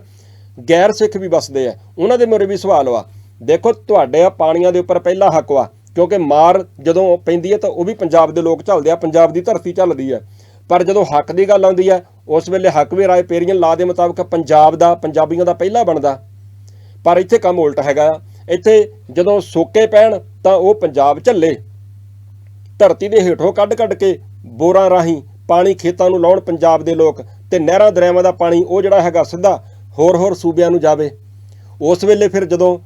ਗੈਰ ਸਿੱਖ ਵੀ ਵੱਸਦੇ ਆ। ਉਹਨਾਂ ਦੇ ਮੇਰੇ ਵੀ ਸਵਾਲ ਵਾ। ਦੇਖੋ ਤੁਹਾਡੇ ਆ ਪਾਣੀਆਂ ਦੇ ਉੱਪਰ ਪਹਿਲਾ ਹੱਕ ਵਾ ਕਿਉਂਕਿ ਮਾਰ ਜਦੋਂ ਪੈਂਦੀ ਹੈ ਤਾਂ ਉਹ ਵੀ ਪੰਜਾਬ ਦੇ ਲੋਕ ਝੱਲਦੇ ਆ ਪੰਜਾਬ ਦੀ ਧਰਤੀ ਝੱਲਦੀ ਹੈ ਪਰ ਜਦੋਂ ਹੱਕ ਦੀ ਗੱਲ ਆਉਂਦੀ ਹੈ ਉਸ ਵੇਲੇ ਹੱਕ ਵੀ ਰਾਏ ਪੇਰੀਅਨ ਲਾ ਦੇ ਮੁਤਾਬਕ ਪੰਜਾਬ ਦਾ ਪੰਜਾਬੀਆਂ ਦਾ ਪਹਿਲਾ ਬਣਦਾ। ਪਰ ਇੱਥੇ ਕੰਮ ਉਲਟ ਹੈਗਾ। ਆ। ਇੱਥੇ ਜਦੋਂ ਸੋਕੇ ਪੈਣ ਤਾਂ ਉਹ ਪੰਜਾਬ ਝੱਲੇ। ਧਰਤੀ ਦੇ ਹੇਠੋਂ ਕੱਢ ਕੱਢ ਕੇ ਬੋਰਾਂ ਰਾਹੀਂ ਪਾਣੀ ਖੇਤਾਂ ਨੂੰ ਲਾਉਣ ਪੰਜਾਬ ਦੇ ਲੋਕ ਤੇ ਨਹਿਰਾਂ ਦਰਿਆਵਾਂ ਦਾ ਪਾਣੀ ਉਹ ਜਿਹੜਾ ਹੈਗਾ ਸਿੱਧਾ ਹੋਰ ਹੋਰ ਸੂਬਿਆਂ ਨੂੰ ਜਾਵੇ। ਉਸ ਵੇਲੇ ਫਿਰ ਜਦੋਂ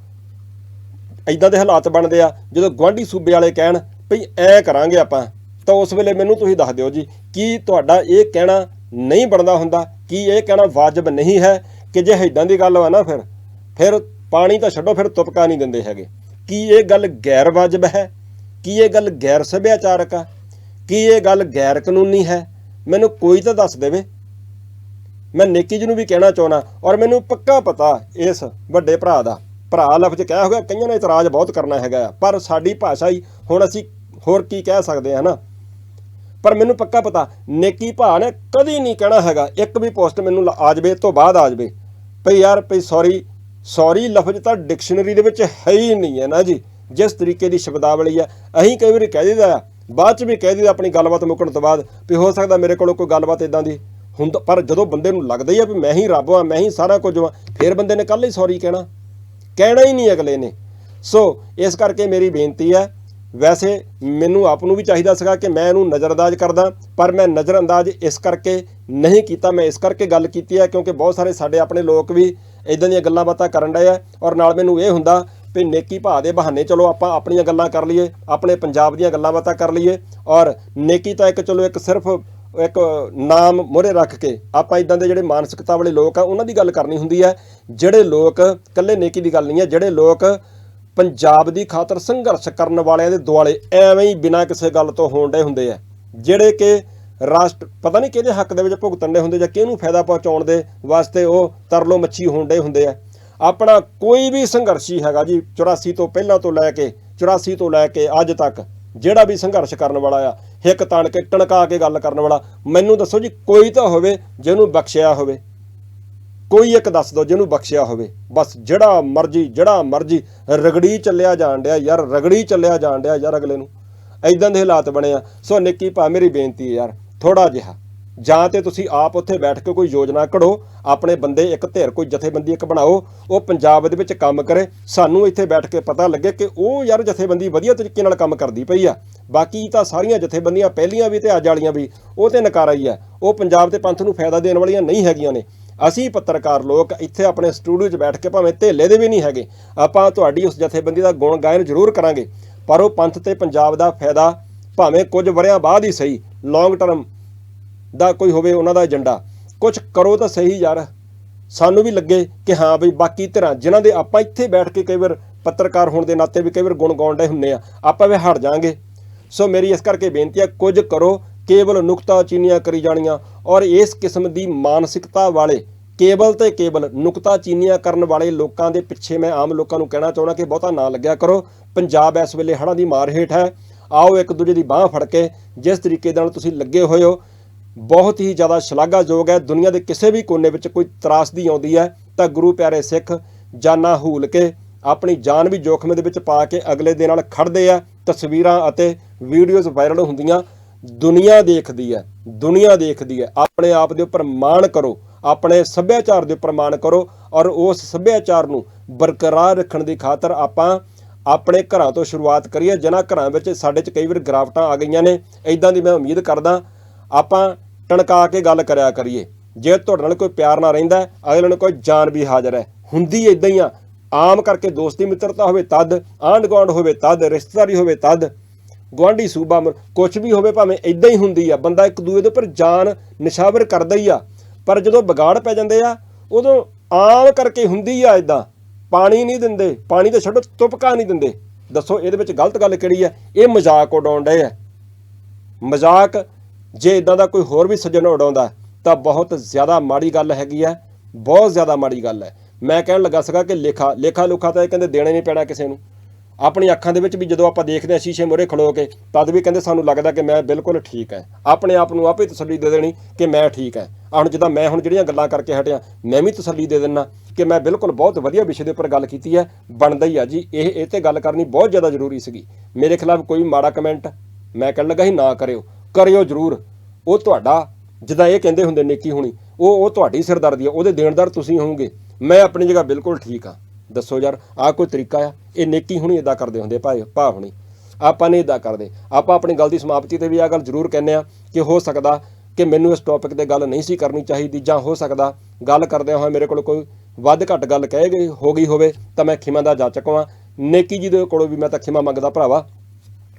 ਐਦਾਂ ਦੇ ਹਾਲਾਤ ਬਣਦੇ ਆ, ਜਦੋਂ ਗਵਾਂਢੀ ਸੂਬੇ ਵਾਲੇ ਕਹਿਣ ਭਈ ਐ ਕਰਾਂਗੇ ਆਪਾਂ, ਤਾਂ ਉਸ ਵੇਲੇ ਮੈਨੂੰ ਤੁਸੀਂ ਦੱਸ ਦਿਓ ਜੀ, ਕੀ ਤੁਹਾਡਾ ਇਹ ਕਹਿਣਾ ਨਹੀਂ ਬਣਦਾ ਹੁੰਦਾ, ਕੀ ਇਹ ਕਹਿਣਾ ਵਾਜਬ ਨਹੀਂ ਹੈ, ਕਿ ਜੇ ਐਦਾਂ ਦੀ ਗੱਲ ਵਾ ਨਾ ਫਿਰ ਫਿਰ ਪਾਣੀ ਤਾਂ ਛੱਡੋ ਫਿਰ ਤੁਪਕਾ ਨਹੀਂ ਦਿੰਦੇ ਹੈਗੇ। ਕੀ ਇਹ ਗੱਲ ਗੈਰ ਵਾਜਬ ਹੈ? ਕੀ ਇਹ ਗੱਲ ਗੈਰ ਸੱਭਿਆਚਾਰਕ ਆ? ਕੀ ਇਹ ਗੱਲ ਗੈਰ ਕਾਨੂੰਨੀ ਹੈ? ਮੈਨੂੰ ਕੋਈ ਤਾਂ ਦੱਸ ਦੇਵੇ। ਮੈਂ ਨੇਕੀ ਜੀ ਨੂੰ ਵੀ ਕਹਿਣਾ ਚਾਹਣਾ ਔਰ ਮੈਨੂੰ ਪੱਕਾ ਪਤਾ ਇਸ ਵੱਡੇ ਭਰਾ ਦਾ। ਭਰਾ ਲਫ਼ਜ਼ ਕਹਿ ਹੋਗਾ ਕਈਆਂ ਨੇ ਇਤਰਾਜ਼ ਬਹੁਤ ਕਰਨਾ ਹੈਗਾ ਆ, ਪਰ ਸਾਡੀ ਭਾਸ਼ਾ ਹੀ ਹੁਣ ਅਸੀਂ ਹੋਰ ਕੀ ਕਹਿ ਸਕਦੇ ਹਾਂ ਨਾ? ਪਰ ਮੈਨੂੰ ਪੱਕਾ ਪਤਾ ਨੇਕੀ ਭਾ ਨੇ ਕਦੀ ਨਹੀਂ ਕਹਿਣਾ ਹੈਗਾ ਇੱਕ ਵੀ ਪੋਸਟ ਮੈਨੂੰ ਆ ਜਾਵੇ ਤੋਂ ਬਾਅਦ ਆ ਜਾਵੇ। ਭਈ ਯਾਰ ਭਈ ਸੌਰੀ ਸੌਰੀ ਲਫ਼ਜ਼ ਤਾਂ ਡਿਕਸ਼ਨਰੀ ਦੇ ਵਿੱਚ ਹੈ ਹੀ ਨਹੀਂ ਹੈ ਨਾ ਜੀ। ਜਿਸ ਤਰੀਕੇ ਦੀ ਸ਼ਬਦਾਵਲੀ ਹੈ, ਅਸੀਂ ਕਈ ਵਾਰੀ ਕਹਿ ਦਿੰਦਾ ਆ ਬਾਅਦ ਚ ਵੀ ਕਹਿ ਦਿੰਦਾ ਆਪਣੀ ਗੱਲਬਾਤ ਮੁੱਕਣ ਤੋਂ ਬਾਅਦ ਵੀ ਹੋ ਸਕਦਾ ਮੇਰੇ ਕੋਲੋਂ ਕੋਈ ਗੱਲਬਾਤ ਇਦਾਂ ਦੀ ਹੁੰਦਾ ਪਰ ਜਦੋਂ ਬੰਦੇ ਨੂੰ ਲੱਗਦਾ ਹੀ ਆ ਵੀ ਮੈਂ ਹੀ ਰੱਬ ਆ ਮੈਂ ਹੀ ਸਾਰਾ ਕੁਝ ਆ ਫਿਰ ਬੰਦੇ ਨੇ ਕੱਲ ਹੀ ਸੌਰੀ ਕਹਿਣਾ। ਕਹਿਣਾ ਹੀ ਨਹੀਂ ਅਗਲੇ ਨੇ। ਸੋ, ਇਸ ਕਰਕੇ ਮੇਰੀ ਬੇਨਤੀ ਹੈ, ਵੈਸੇ ਮੈਨੂੰ ਆਪ ਨੂੰ ਵੀ ਚਾਹੀਦਾ ਸੀਗਾ ਕਿ ਮੈਂ ਇਹਨੂੰ ਨਜ਼ਰਅੰਦਾਜ਼ ਕਰਦਾ, ਪਰ ਮੈਂ ਨਜ਼ਰਅੰਦਾਜ਼ ਇਸ ਕਰਕੇ ਨਹੀਂ ਕੀਤਾ, ਮੈਂ ਇਸ ਕਰਕੇ ਗੱਲ ਕੀਤੀ ਹੈ ਕਿਉਂਕਿ ਬਹੁਤ ਸਾਰੇ ਸਾਡੇ ਆਪਣੇ ਲੋਕ ਵੀ ਇਦਾਂ ਦੀਆਂ ਗੱਲਾਂ ਬਾਤਾਂ ਕਰਨ ਡਏ ਆ ਔਰ ਨਾਲ ਮੈਨੂੰ ਇਹ ਹੁੰਦਾ ਵੀ ਨੇਕੀ ਭਾ ਦੇ ਬਹਾਨੇ ਚਲੋ ਆਪਾਂ ਆਪਣੀਆਂ ਗੱਲਾਂ ਕਰ ਲਈਏ, ਆਪਣੇ ਪੰਜਾਬ ਦੀਆਂ ਗੱਲਾਂ ਬਾਤਾਂ ਕਰ ਲਈਏ ਔਰ ਨੇਕੀ ਤਾਂ ਇੱਕ ਚਲੋ ਇੱਕ ਸਿਰਫ ਇੱਕ ਨਾਮ ਮੋਰੇ ਰੱਖ ਕੇ ਆਪਾਂ ਇਦਾਂ ਦੇ ਜਿਹੜੇ ਮਾਨਸਿਕਤਾ ਵਾਲੇ ਲੋਕ ਆ ਉਹਨਾਂ ਦੀ ਗੱਲ ਕਰਨੀ ਹੁੰਦੀ ਹੈ ਜਿਹੜੇ ਲੋਕ ਇਕੱਲੇ ਨੇਕੀ ਦੀ ਗੱਲ ਨਹੀਂ ਹੈ ਜਿਹੜੇ ਲੋਕ ਪੰਜਾਬ ਦੀ ਖਾਤਰ ਸੰਘਰਸ਼ ਕਰਨ ਵਾਲਿਆਂ ਦੇ ਦੁਆਲੇ ਐਵੇਂ ਹੀ ਬਿਨਾਂ ਕਿਸੇ ਗੱਲ ਤੋਂ ਹੋਣ ਡੇ ਹੁੰਦੇ ਆ, ਜਿਹੜੇ ਕਿ ਰਾਸ਼ਟਰ, ਪਤਾ ਨਹੀਂ ਕਿਹਦੇ ਹੱਕ ਦੇ ਵਿੱਚ ਭੁਗਤਣ ਦੇ ਹੁੰਦੇ ਜਾਂ ਕਿਹਨੂੰ ਫਾਇਦਾ ਪਹੁੰਚਾਉਣ ਦੇ ਵਾਸਤੇ ਉਹ ਤਰਲੋ ਮੱਛੀ ਹੋਣ ਡੇ ਹੁੰਦੇ ਆ। ਆਪਣਾ ਕੋਈ ਵੀ ਸੰਘਰਸ਼ੀ ਹੈਗਾ ਜੀ 84 ਤੋਂ ਪਹਿਲਾਂ ਤੋਂ ਲੈ ਕੇ 84 ਤੋਂ ਲੈ ਕੇ ਅੱਜ ਤੱਕ ਜਿਹੜਾ ਵੀ ਸੰਘਰਸ਼ ਕਰਨ ਵਾਲਾ ਆ, ਹਿੱਕ ਤਾਣ ਕੇ ਟਣਕਾ ਕੇ ਗੱਲ ਕਰਨ ਵਾਲਾ, ਮੈਨੂੰ ਦੱਸੋ ਜੀ ਕੋਈ ਤਾਂ ਹੋਵੇ ਜਿਹਨੂੰ ਬਖਸ਼ਿਆ ਹੋਵੇ। ਕੋਈ ਇੱਕ ਦੱਸ ਦਿਓ ਜਿਹਨੂੰ ਬਖਸ਼ਿਆ ਹੋਵੇ। ਬਸ ਜਿਹੜਾ ਮਰਜ਼ੀ ਜਿਹੜਾ ਮਰਜ਼ੀ ਰਗੜੀ ਚੱਲਿਆ ਜਾਣ ਡਿਆ ਯਾਰ, ਰਗੜੀ ਚੱਲਿਆ ਜਾਣ ਡਿਆ ਯਾਰ ਅਗਲੇ ਨੂੰ। ਐਦਾਂ ਦੇ ਹਾਲਾਤ ਬਣੇ ਆ। ਸੋ ਨਿੱਕੀ ਭਾ, ਮੇਰੀ ਬੇਨਤੀ ਹੈ ਯਾਰ ਥੋੜਾ ਜਿਹਾ। ਜਾਂ ਤੇ ਤੁਸੀਂ ਆਪ ਉੱਥੇ ਬੈਠ ਕੇ ਕੋਈ ਯੋਜਨਾ ਘੜੋ ਆਪਣੇ ਬੰਦੇ ਇੱਕ ਧਿਰ, ਕੋਈ ਜਥੇਬੰਦੀ ਇੱਕ ਬਣਾਓ, ਉਹ ਪੰਜਾਬ ਦੇ ਵਿੱਚ ਕੰਮ ਕਰੇ। ਸਾਨੂੰ ਇੱਥੇ ਬੈਠ ਕੇ ਪਤਾ ਲੱਗੇ ਕਿ ਉਹ ਯਾਰ ਜਥੇਬੰਦੀ ਵਧੀਆ ਤਰੀਕੇ ਨਾਲ ਕੰਮ ਕਰਦੀ ਪਈ ਆ। ਬਾਕੀ ਤਾਂ ਸਾਰੀਆਂ ਜਥੇਬੰਦੀਆਂ, ਪਹਿਲੀਆਂ ਵੀ ਤੇ ਅੱਜ ਵਾਲੀਆਂ ਵੀ, ਉਹ ਤੇ ਨਕਾਰਾ ਹੀ ਆ। ਉਹ ਪੰਜਾਬ ਦੇ ਪੰਥ ਨੂੰ ਫਾਇਦਾ ਦੇਣ ਵਾਲੀਆਂ ਨਹੀਂ ਹੈਗੀਆਂ ਨੇ। ਅਸੀਂ ਪੱਤਰਕਾਰ ਲੋਕ ਇੱਥੇ ਆਪਣੇ ਸਟੂਡੀਓ 'ਚ ਬੈਠ ਕੇ ਭਾਵੇਂ ਧੇਲੇ ਦੇ ਵੀ ਨਹੀਂ ਹੈਗੇ। ਆਪਾਂ ਤੁਹਾਡੀ ਉਸ ਜਥੇਬੰਦੀ ਦਾ ਗੁਣ ਗਾਇਨ ਜ਼ਰੂਰ ਕਰਾਂਗੇ। ਪਰ ਉਹ ਪੰਥ ਤੇ ਪੰਜਾਬ ਦਾ ਫਾਇਦਾ ਭਾਵੇਂ ਕੁਝ ਵਰਿਆਂ ਬਾਅਦ ਹੀ ਸਹੀ ਲੌਂਗ ਟਰਮ ਦਾ ਕੋਈ ਹੋਵੇ ਉਹਨਾਂ ਦਾ ਏਜੰਡਾ। ਕੁਝ ਕਰੋ ਤਾਂ ਸਹੀ ਯਾਰ। ਸਾਨੂੰ ਵੀ ਲੱਗੇ ਕਿ ਹਾਂ ਬਈ ਬਾਕੀ ਧਿਰਾਂ ਜਿਨ੍ਹਾਂ ਦੇ ਆਪਾਂ ਇੱਥੇ ਬੈਠ ਕੇ ਕਈ ਵਾਰ ਪੱਤਰਕਾਰ ਹੋਣ ਦੇ ਨਾਤੇ ਵੀ ਕਈ ਵਾਰ ਗੁਣ ਗਾਉਣ ਦੇ ਹੁੰਨੇ ਆ, ਆਪਾਂ ਵੀ ਹਟ ਜਾਾਂਗੇ। ਸੋ ਮੇਰੀ ਇਸ ਕਰਕੇ ਬੇਨਤੀ ਆ, ਕੁਝ ਕਰੋ, ਕੇਵਲ ਨੁਕਤਾ ਚੀਨੀਆਂ ਕਰੀ ਜਾਣੀਆਂ ਔਰ ਇਸ ਕਿਸਮ ਦੀ ਮਾਨਸਿਕਤਾ ਵਾਲੇ, ਕੇਵਲ ਤੇ ਕੇਵਲ ਨੁਕਤਾਚੀਨੀਆਂ ਕਰਨ ਵਾਲੇ ਲੋਕਾਂ ਦੇ ਪਿੱਛੇ ਮੈਂ ਆਮ ਲੋਕਾਂ ਨੂੰ ਕਹਿਣਾ ਚਾਹੁੰਦਾ ਕਿ ਬਹੁਤਾ ਨਾ ਲੱਗਿਆ ਕਰੋ। ਪੰਜਾਬ ਇਸ ਵੇਲੇ ਹੜ੍ਹਾਂ ਦੀ ਮਾਰ ਹੇਠ ਹੈ। ਆਓ ਇੱਕ ਦੂਜੇ ਦੀ ਬਾਹ ਫੜ ਕੇ ਜਿਸ ਤਰੀਕੇ ਨਾਲ ਤੁਸੀਂ ਲੱਗੇ ਹੋਏ ਹੋ, ਬਹੁਤ ਹੀ ਜ਼ਿਆਦਾ ਸ਼ਲਾਘਾਯੋਗ ਹੈ। ਦੁਨੀਆ ਦੇ ਕਿਸੇ ਵੀ ਕੋਨੇ ਵਿੱਚ ਕੋਈ ਤਰਾਸਦੀ ਆਉਂਦੀ ਹੈ ਤਾਂ ਗੁਰੂ ਪਿਆਰੇ ਸਿੱਖ ਜਾਨਾਂ ਹੂਲ ਕੇ ਆਪਣੀ ਜਾਨ ਵੀ ਜੋਖਮ ਦੇ ਵਿੱਚ ਪਾ ਕੇ ਅਗਲੇ ਦੇ ਨਾਲ ਖੜਦੇ ਆ। ਤਸਵੀਰਾਂ ਅਤੇ ਵੀਡੀਓਜ਼ ਵਾਇਰਲ ਹੁੰਦੀਆਂ, ਦੁਨੀਆ ਦੇਖਦੀ ਹੈ, ਦੁਨੀਆ ਦੇਖਦੀ ਹੈ। ਆਪਣੇ ਆਪ ਦੇ ਉੱਪਰ ਮਾਣ ਕਰੋ, ਆਪਣੇ ਸੱਭਿਆਚਾਰ ਦੇ ਉੱਪਰ ਮਾਣ ਕਰੋ ਔਰ ਉਸ ਸੱਭਿਆਚਾਰ ਨੂੰ ਬਰਕਰਾਰ ਰੱਖਣ ਦੀ ਖਾਤਰ ਆਪਾਂ ਆਪਣੇ ਘਰਾਂ ਤੋਂ ਸ਼ੁਰੂਆਤ ਕਰੀਏ। ਜਿਨ੍ਹਾਂ ਘਰਾਂ ਵਿੱਚ ਸਾਡੇ 'ਚ ਕਈ ਵਾਰ ਗਰਾਵਟਾਂ ਆ ਗਈਆਂ ਨੇ ਇਦਾਂ ਦੀ ਮੈਂ ਉਮੀਦ ਕਰਦਾ ਆਪਾਂ ਟਣਕਾ ਕੇ ਗੱਲ ਕਰਿਆ ਕਰੀਏ। ਜੇ ਤੁਹਾਡੇ ਨਾਲ ਕੋਈ ਪਿਆਰ ਨਾ ਰਹਿੰਦਾ, ਅਗਲੇ ਨਾਲ ਕੋਈ ਜਾਨ ਵੀ ਹਾਜ਼ਰ ਹੈ। ਹੁੰਦੀ ਇਦਾਂ ਹੀ ਆ। ਆਮ ਕਰਕੇ ਦੋਸਤੀ ਮਿੱਤਰਤਾ ਹੋਵੇ ਤਦ, ਆਂਢ ਗੁਆਂਢ ਹੋਵੇ ਤਦ, ਰਿਸ਼ਤੇਦਾਰੀ ਹੋਵੇ ਤਦ, ਗੁਆਂਢੀ, ਸੂਬਾ ਕੁਝ ਵੀ ਹੋਵੇ ਭਾਵੇਂ ਇਦਾਂ ਹੀ ਹੁੰਦੀ ਆ। ਬੰਦਾ ਇੱਕ ਦੂਜੇ ਦੇ ਉੱਪਰ ਜਾਨ ਨਿਸ਼ਾਵਰ ਕਰਦਾ ਹੀ ਆ। ਪਰ ਜਦੋਂ ਵਿਗਾੜ ਪੈ ਜਾਂਦੇ ਆ, ਉਦੋਂ ਆਮ ਕਰਕੇ ਹੁੰਦੀ ਆ ਇਦਾਂ ਪਾਣੀ ਨਹੀਂ ਦਿੰਦੇ, ਪਾਣੀ ਤੇ ਛੱਡੋ, ਤੁਪਕਾ ਨਹੀਂ ਦਿੰਦੇ। ਦੱਸੋ ਇਹਦੇ ਵਿੱਚ ਗਲਤ ਗੱਲ ਕਿਹੜੀ ਹੈ? ਇਹ ਮਜ਼ਾਕ ਉਡਾਉਣ ਡਏ ਆ। ਮਜ਼ਾਕ, ਜੇ ਇਦਾਂ ਦਾ ਕੋਈ ਹੋਰ ਵੀ ਸੱਜਣ ਉਡਾਉਂਦਾ, ਤਾਂ ਬਹੁਤ ਜ਼ਿਆਦਾ ਮਾੜੀ ਗੱਲ ਹੈਗੀ ਹੈ ਬਹੁਤ ਜ਼ਿਆਦਾ ਮਾੜੀ ਗੱਲ ਹੈ। ਮੈਂ ਕਹਿਣ ਲੱਗਾ ਸੀਗਾ ਕਿ ਲੇਖਾ ਲੇਖਾ ਲੁਖਾ ਤਾਂ ਇਹ ਕਹਿੰਦੇ ਦੇਣਾ ਨਹੀਂ ਪੈਣਾ ਕਿਸੇ ਨੂੰ। ਆਪਣੀ ਅੱਖਾਂ ਦੇ ਵਿੱਚ ਵੀ ਜਦੋਂ ਆਪਾਂ ਦੇਖਦੇ ਹਾਂ ਸ਼ੀਸ਼ੇ ਮੂਹਰੇ ਖਲੋ ਕੇ, ਤਦ ਵੀ ਕਹਿੰਦੇ ਸਾਨੂੰ ਲੱਗਦਾ ਕਿ ਮੈਂ ਬਿਲਕੁਲ ਠੀਕ ਹੈ। ਆਪਣੇ ਆਪ ਨੂੰ ਆਪੇ ਤਸੱਲੀ ਦੇ ਦੇਣੀ ਕਿ ਮੈਂ ਠੀਕ ਹੈ। ਹੁਣ ਜਿੱਦਾਂ ਮੈਂ ਹੁਣ ਜਿਹੜੀਆਂ ਗੱਲਾਂ ਕਰਕੇ ਹਟਿਆ, ਮੈਂ ਵੀ ਤਸੱਲੀ ਦੇ ਦਿੰਨਾ ਕਿ ਮੈਂ ਬਿਲਕੁਲ ਬਹੁਤ ਵਧੀਆ ਵਿਸ਼ੇ ਦੇ ਉੱਪਰ ਗੱਲ ਕੀਤੀ ਹੈ, ਬਣਦਾ ਹੀ ਆ ਜੀ। ਇਹ ਇਹ ਤੇ ਗੱਲ ਕਰਨੀ ਬਹੁਤ ਜ਼ਿਆਦਾ ਜ਼ਰੂਰੀ ਸੀਗੀ। ਮੇਰੇ ਖਿਲਾਫ ਕੋਈ ਮਾੜਾ ਕਮੈਂਟ ਮੈਂ ਕਹਿਣ ਲੱਗਾ ਸੀ, ਨਾ ਕਰਿਓ। ਕਰਿਓ ਜ਼ਰੂਰ। ਉਹ ਤੁਹਾਡਾ, ਜਿੱਦਾਂ ਇਹ ਕਹਿੰਦੇ ਹੁੰਦੇ, ਨੇਕੀ ਹੋਣੀ, ਉਹ ਉਹ ਤੁਹਾਡੀ ਸਿਰਦਰਦੀ ਆ, ਉਹਦੇ ਦੇਣਦਾਰ ਤੁਸੀਂ ਹੋਵੋਗੇ। ਮੈਂ ਆਪਣੀ ਜਗ੍ਹਾ ਬਿਲਕੁਲ ਠੀਕ ਆ ਦੱਸੋ ਯਾਰ, ਆਹ ਕੋਈ ਤਰੀਕਾ ਆ? ਇਹ ਨੇਕੀ ਹੁਣੀ ਇਦਾਂ ਕਰਦੇ ਹੁੰਦੇ ਭਾਈ, ਭਾ ਹੁਣੀ। ਆਪਾਂ ਨਹੀਂ ਇਦਾਂ ਕਰਦੇ। ਆਪਾਂ ਆਪਣੀ ਗੱਲ ਦੀ ਸਮਾਪਤੀ ਤੇ ਵੀ ਆ ਗੱਲ ਜ਼ਰੂਰ ਕਹਿੰਦੇ ਆ ਕਿ ਹੋ ਸਕਦਾ ਕਿ ਮੈਨੂੰ ਇਸ ਟੌਪਿਕ ਤੇ ਗੱਲ ਨਹੀਂ ਸੀ ਕਰਨੀ ਚਾਹੀਦੀ ਜਾਂ ਹੋ ਸਕਦਾ ਗੱਲ ਕਰਦਿਆਂ ਹੋਏ ਮੇਰੇ ਕੋਲ ਕੋਈ ਵੱਧ ਘੱਟ ਗੱਲ ਕਹਿ ਗਈ ਹੋ ਗਈ ਹੋਵੇ ਤਾਂ ਮੈਂ ਖਿਮਾ ਦਾ ਜਾਚਕ ਹਾਂ ਨੇਕੀ ਜੀ ਦੇ ਕੋਲੋਂ ਵੀ ਮੈਂ ਤਾਂ ਖਿਮਾ ਮੰਗਦਾ ਭਰਾਵਾ।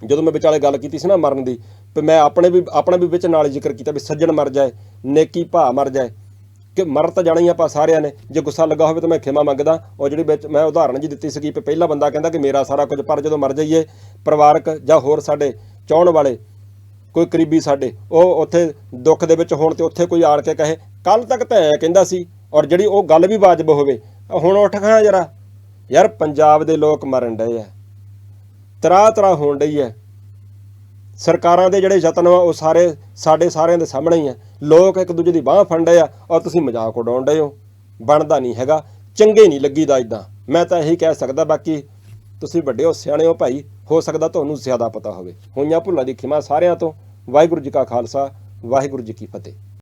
ਜਦੋਂ ਮੈਂ ਵਿਚਾਲੇ ਗੱਲ ਕੀਤੀ ਸੀ ਨਾ ਮਰਨ ਦੀ, ਤੇ ਮੈਂ ਆਪਣੇ ਵੀ ਆਪਣਾ ਵੀ ਵਿੱਚ ਨਾਲ ਜ਼ਿਕਰ ਕੀਤਾ ਵੀ ਸੱਜਣ ਮਰ ਜਾਏ, ਨੇਕੀ ਭਾ ਮਰ ਜਾਏ। ਕਿ ਮਰ ਤਾਂ ਜਾਣਾ ਹੀ ਆਪਾਂ ਸਾਰਿਆਂ ਨੇ। ਜੇ ਗੁੱਸਾ ਲੱਗਾ ਹੋਵੇ ਤਾਂ ਮੈਂ ਖਿਮਾ ਮੰਗਦਾ। ਉਹ ਜਿਹੜੀ ਵਿੱਚ ਮੈਂ ਉਦਾਹਰਣ ਜੀ ਦਿੱਤੀ ਸੀਗੀ ਕਿ ਪਹਿਲਾ ਬੰਦਾ ਕਹਿੰਦਾ ਕਿ ਮੇਰਾ ਸਾਰਾ ਕੁਝ, ਪਰ ਜਦੋਂ ਮਰ ਜਾਈਏ, ਪਰਿਵਾਰਕ ਜਾਂ ਹੋਰ ਸਾਡੇ ਚਾਹਣ ਵਾਲੇ, ਕੋਈ ਕਰੀਬੀ ਸਾਡੇ, ਉਹ ਉੱਥੇ ਦੁੱਖ ਦੇ ਵਿੱਚ ਹੋਣ ਤੇ ਉੱਥੇ ਕੋਈ ਆੜ ਕੇ ਕਹੇ ਕੱਲ ਤੱਕ ਤਾਂ ਐਂ ਕਹਿੰਦਾ ਸੀ। ਔਰ ਜਿਹੜੀ ਉਹ ਗੱਲ ਵੀ ਵਾਜਬ ਹੋਵੇ ਹੁਣ ਉੱਠ ਖਾਂ ਜਰਾ। ਯਾਰ ਪੰਜਾਬ ਦੇ ਲੋਕ ਮਰਨ ਡਏ ਆ। ਤਰਾ ਤਰਾ ਹੋਣ ਡਈ ਹੈ ਸਰਕਾਰਾਂ ਦੇ ਜਿਹੜੇ ਯਤਨ ਆ, ਉਹ ਸਾਰੇ ਸਾਡੇ ਸਾਰਿਆਂ ਦੇ ਸਾਹਮਣੇ ਹੀ ਆ। ਲੋਕ ਇੱਕ ਦੂਜੇ ਦੀ ਬਾਹ ਫੰਡੇ ਆ ਔਰ ਤੁਸੀਂ ਮਜ਼ਾਕ ਉਡਾਉਣ ਡਏ ਹੋ। ਬਣਦਾ ਨਹੀਂ ਹੈਗਾ। ਚੰਗੇ ਨਹੀਂ ਲੱਗੀਦਾ ਇਦਾਂ ਮੈਂ ਤਾਂ ਇਹੀ ਕਹਿ ਸਕਦਾ, ਬਾਕੀ ਤੁਸੀਂ ਵੱਡੇ ਹੋ, ਸਿਆਣੇ ਹੋ ਭਾਈ, ਹੋ ਸਕਦਾ ਤੁਹਾਨੂੰ ਜ਼ਿਆਦਾ ਪਤਾ ਹੋਵੇ। ਹੋਈਆਂ ਭੁੱਲਾਂ ਦੀ ਖਿਮਾ ਸਾਰਿਆਂ ਤੋਂ। ਵਾਹਿਗੁਰੂ ਜੀ ਕਾ ਖਾਲਸਾ, ਵਾਹਿਗੁਰੂ ਜੀ ਕੀ ਫਤਿਹ।